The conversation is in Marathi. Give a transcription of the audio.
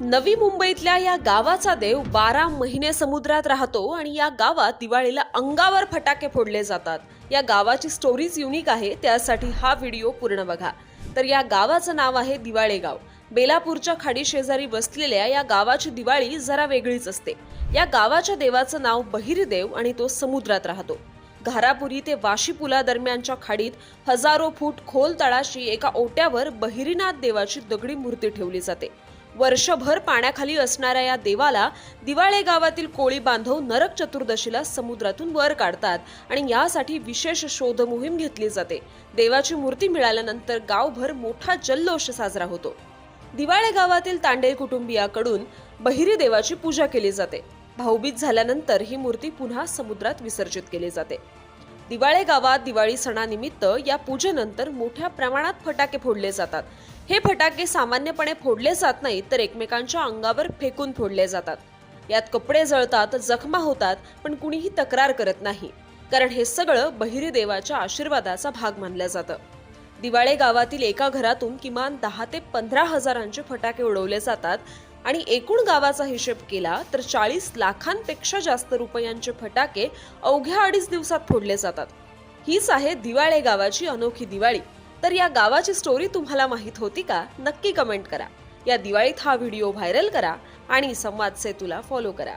नवी मुंबईतल्या या गावाचा देव बारा महिने समुद्रात राहतो आणि या गावात दिवाळीला अंगावर फटाके फोडले जातात. या गावाची स्टोरीज युनिक आहे त्यासाठी हा व्हिडिओ पूर्ण बघा. तर या गावाचं नाव आहे दिवाळे गाव बेलापूरच्या खाडी शेजारी बसलेल्या या गावाची दिवाळी जरा वेगळीच असते. या गावाच्या देवाचं नाव बहिरदेव आणि तो समुद्रात राहतो. घारापुरी ते वाशी पुलादरम्यानच्या खाडीत हजारो फूट खोल तळाशी एका ओट्यावर बहिरीनाथ देवाची दगडी मूर्ती ठेवली जाते. वर्षभर पाण्याखाली असणाऱ्या या देवाला दिवाळे गावातील कोळी बांधव नरक चतुर्दशीला समुद्रातून वर काढतात आणि यासाठी विशेष शोध मोहीम घेतली जाते. देवाची मूर्ती मिळाल्यानंतर गावभर मोठा जल्लोष साजरा होतो. दिवाळे गावातील तांडेल कुटुंबियाकडून बहिरी देवाची पूजा केली जाते. भाऊबीज झाल्यानंतर ही मूर्ती पुन्हा समुद्रात विसर्जित केली जाते. दिवाळे गावात दिवाळी सणानिमित्त या पूजेनंतर मोठ्या प्रमाणात फटाके फोडले जातात. हे फटाके सामान्यपणे फोडले जात नाहीत तर एकमेकांच्या अंगावर फेकून फोडले जातात. यात कपडे जळतात जखमा होतात पण कुणीही तक्रार करत नाही. कारण हे सगळं बहिरी देवाच्या आशीर्वादाचा भाग मानलं जातं. दिवाळे गावातील एका घरातून किमान दहा ते पंधरा हजारांचे फटाके उडवले जातात आणि एकूण गावाचा हिशेब केला तर चाळीस लाखांपेक्षा जास्त रुपयांचे फटाके अवघ्या अडीच दिवसात फोडले जातात. हीच आहे दिवाळे गावाची अनोखी दिवाळी. तर या गावाची स्टोरी तुम्हाला माहीत होती का? नक्की कमेंट करा. या दिवाळीत हा व्हिडिओ व्हायरल करा आणि संवाद सेतूला फॉलो करा.